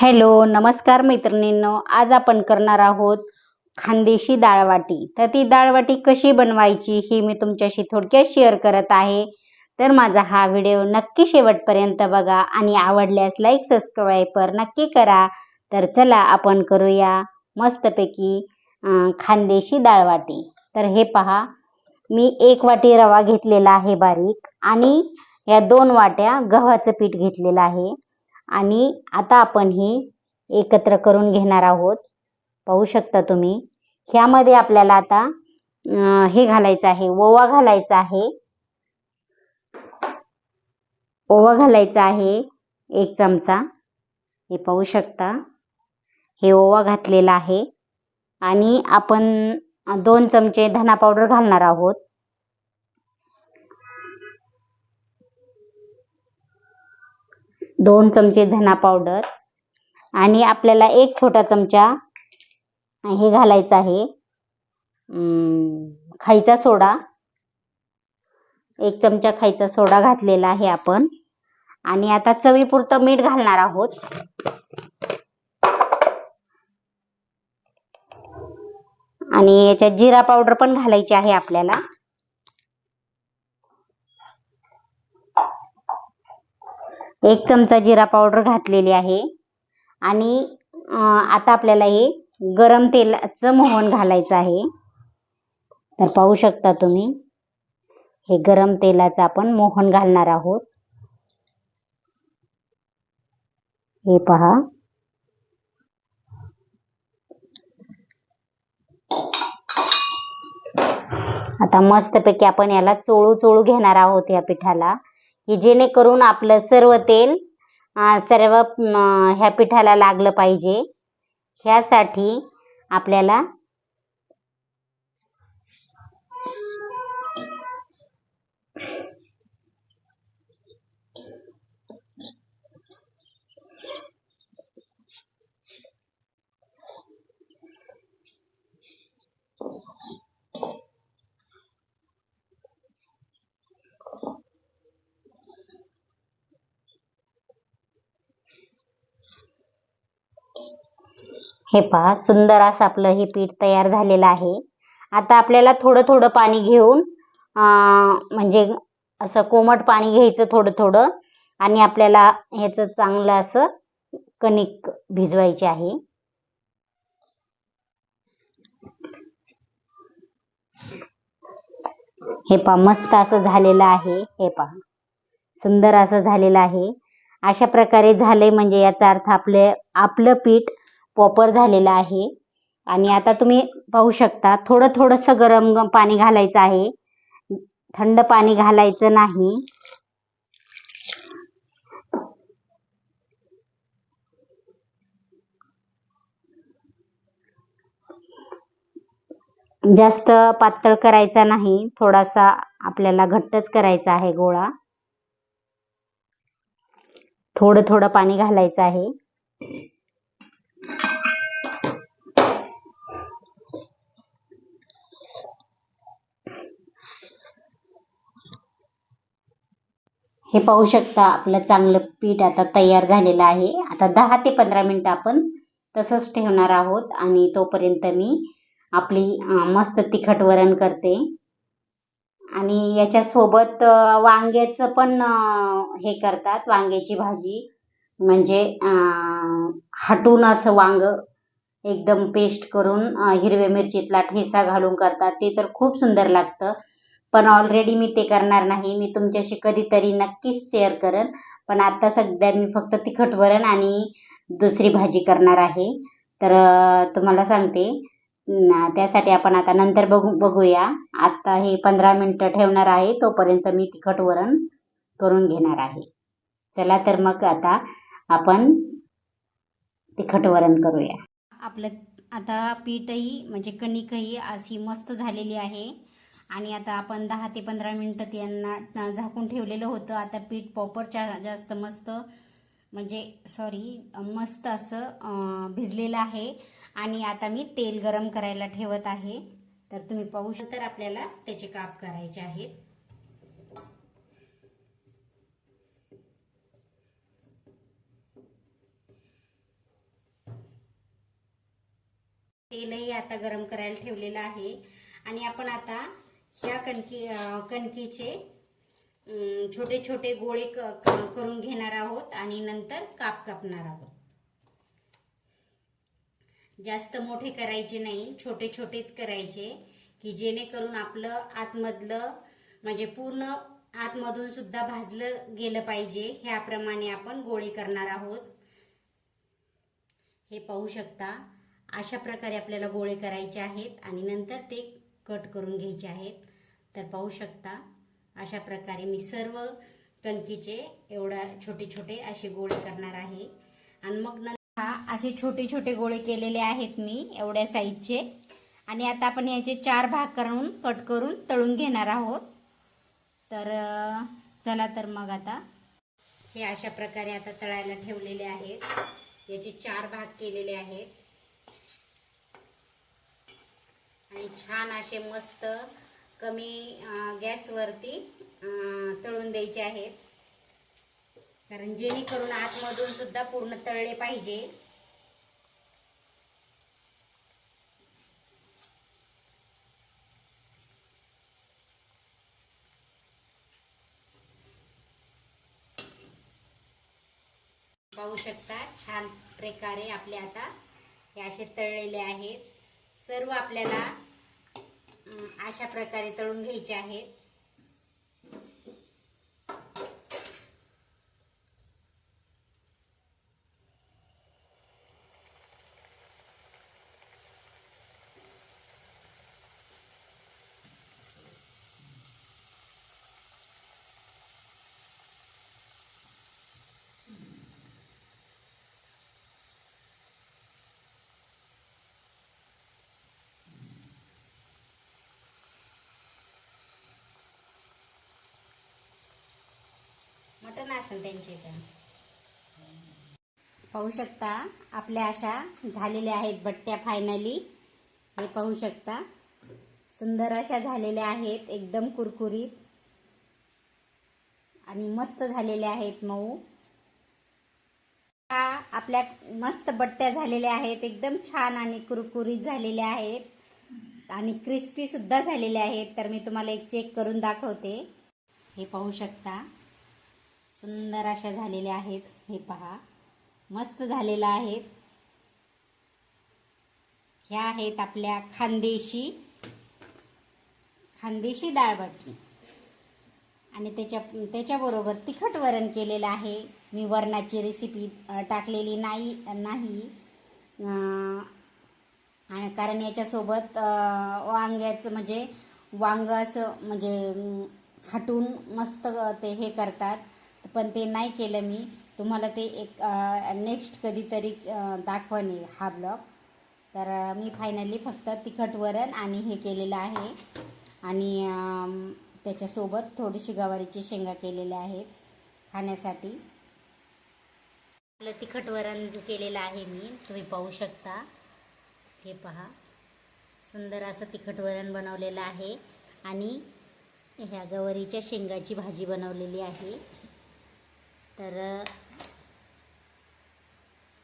Hello नमस्कार मैत्रिणींनो. आज आपण करणार आहोत खानदेशी डाळवाटी तर ती डाळवाटी कशी बनवायची ही मी तुमच्याशी थोडक्यात शेअर करत आहे. तर माझा हा व्हिडिओ नक्की शेवटपर्यंत बघा आणि आवडल्यास लाईक सबस्क्राईबर नक्की करा. तर चला आपण करूया मस्तपैकी खानदेशी डाळवाटी तर हे पहा मी एक वाटी रवा घेतलेला आहे बारीक आणि या दोन वाट्या गव्हाचं पीठ घेतलेलं आहे. आणि आता आपण हे एकत्र करून घेणार आहोत. पाहू शकता तुम्ही. ह्यामध्ये आपल्याला आता हे घालायचं आहे ओवा घालायचा आहे. ओवा घालायचा आहे एक चमचा. हे पाहू शकता. हे ओवा घातलेला आहे. आणि आपण दोन चमचे धना पावडर घालणार आहोत. दोन चमचे धना पावडर आणि आपल्याला एक छोटा चमचा हे घालायचं आहे. खायचा सोडा. एक चमचा खायचा सोडा घातलेला आहे आपण. आणि आता चवीपुरतं मीठ घालणार आहोत. आणि याच्यात जिरा पावडर पण घालायची आहे आपल्याला. एक चमचा जिरा पावडर घातलेली आहे. आणि आता आपल्याला हे गरम तेलाचं मोहन घालायचं आहे. तर पाहू शकता तुम्ही हे गरम तेलाचं आपण मोहन घालणार आहोत. हे पहा. आता मस्तपैकी आपण याला चोळू चोळू घेणार आहोत या पिठाला. की जेणेकरून आपलं सर्व तेल सर्व ह्या पिठाला लागलं पाहिजे. ह्यासाठी आपल्याला हे पहा सुंदर असं आपलं हे पीठ तयार झालेलं आहे. आता आपल्याला थोडं थोडं पाणी घेऊन म्हणजे असं कोमट पाणी घ्यायचं थोडं थोडं आणि आपल्याला ह्याचं चांगलं असं कणिक भिजवायची आहे. हे पहा मस्त असं झालेलं आहे. हे पहा सुंदर असं झालेलं आहे. अशा प्रकारे झाले म्हणजे याचा अर्थ आपले आपलं पीठ प्रॉपर झालेला आहे. आणि आता तुम्ही पाहू शकता थोडं थोडंसं गरम पाणी घालायचं आहे. थंड पाणी घालायचं नाही. जास्त पातळ करायचा नाही थोडासा आपल्याला घट्टच करायचा आहे गोळा. थोडं थोडं पाणी घालायचं आहे. हे पाहू शकता आपलं चांगलं पीठ आता तयार झालेलं आहे. आता दहा ते पंधरा मिनटं आपण तसंच ठेवणार आहोत आणि तोपर्यंत मी आपली मस्त तिखट वरण करते. आणि याच्यासोबत वांग्याचं पण हे करतात. वांग्याची भाजी म्हणजे हटून असं वांग एकदम पेस्ट करून हिरव्या मिरचीतला ठेसा घालून करतात. ते तर खूप सुंदर लागतं. पण ऑलरेडी मी ते करणार नाही. मी तुमच्याशी कधीतरी नक्कीच शेअर करेन. पण आता सध्या मी फक्त तिखट वरण आणि दुसरी भाजी करणार आहे. तर तुम्हाला सांगते. त्यासाठी आपण आता नंतर बघू बघूया. आता हे पंधरा मिनटं ठेवणार आहे. तोपर्यंत मी तिखट वरण करून घेणार आहे. चला तर मग आता आपण तिखट वरण करूया. आपलं आता पीठही म्हणजे कणिकही अशी मस्त झालेली आहे. आणि आता आपण दहा ते पंधरा मिनटं त्यांना झाकून ठेवलेलं होतं. आता पीठ प्रॉपर जास्त मस्त म्हणजे सॉरी मस्त असं भिजलेलं आहे. आणि आता मी तेल गरम करायला ठेवत आहे. तर तुम्ही पाहू शकता तर आपल्याला त्याचे काप करायचे आहेत. तेलही आता गरम करायला ठेवलेलं आहे. आणि आपण आता ह्या कणकी कणकीचे छोटे छोटे गोळे करून घेणार आहोत आणि नंतर काप कापणार आहोत. जास्त मोठे करायचे नाही छोटे छोटेच करायचे की जेणेकरून आपलं आतमधलं म्हणजे पूर्ण आतमधून सुद्धा भाजलं गेलं पाहिजे ह्याप्रमाणे आपण गोळे करणार आहोत. हे पाहू शकता अशा प्रकारे आपल्याला गोळे करायचे आहेत आणि नंतर ते कट करून घ्यायचे आहेत. तर पाहू शकता. अशा प्रकारे मी सर्व कणकीचे एवढा छोटे छोटे असे गोळे करणार आहे. आणि मग नंतर हा असे छोटे छोटे गोळे केलेले आहेत मी एवढ्या साईजचे. आणि आता आपण याचे चार भाग करून कट करून तळून घेणार आहोत. तर चला तर मग आता हे अशा प्रकारे आता तळायला ठेवलेले आहेत. याचे चार भाग केलेले आहेत. आणि छान असे मस्त कमी गॅसवरती तळून द्यायचे आहेत. कारण जेणेकरून आतमधून सुद्धा पूर्ण तळले पाहिजे. पाहू शकता छान प्रकारे आपले आता हे असे तळलेले आहेत. सर्व आपल्याला अशा प्रकारे तळून घ्यायचे आहेत. मटण असेल त्यांच्या इथं. पाहू शकता आपल्या अशा झालेल्या आहेत बट्ट्या फायनली हे पाहू शकता. सुंदर अशा झालेल्या आहेत एकदम कुरकुरीत. आणि मस्त झालेल्या आहेत मऊ. हा आपल्या मस्त बट्ट्या झालेल्या आहेत एकदम छान आणि कुरकुरीत झालेल्या आहेत. आणि क्रिस्पी सुद्धा झालेल्या आहेत तर मी तुम्हाला एक चेक करून दाखवते. हे पाहू शकता. सुंदर अशा झालेल्या आहेत. हे पहा. मस्त झालेलं आहेत. ह्या आहेत आपल्या खानदेशी खानदेशी डाळबट्टी आणि त्याच्या त्याच्याबरोबर तिखट वरण केलेलं आहे. मी वरणाची रेसिपी टाकलेली नाही नाही. कारण याच्यासोबत वांग्याचं म्हणजे वांग असं म्हणजे हटून मस्त ते हे करतात. पण ते नाही केलं मी. तुम्हाला ते एक नेक्स्ट कधीतरी दाखवणे हा ब्लॉग. तर मी फायनली फक्त तिखट वरण आणि हे केलेलं आहे. आणि त्याच्यासोबत थोडीशी गवारीची शेंगा केलेल्या आहेत खाण्यासाठी. आपलं तिखट वरण केलेलं आहे मी. तुम्ही पाहू शकता. हे पहा. सुंदर असं तिखट वरण बनवलेलं आहे. आणि ह्या गवारीच्या शेंगाची भाजी बनवलेली आहे. तर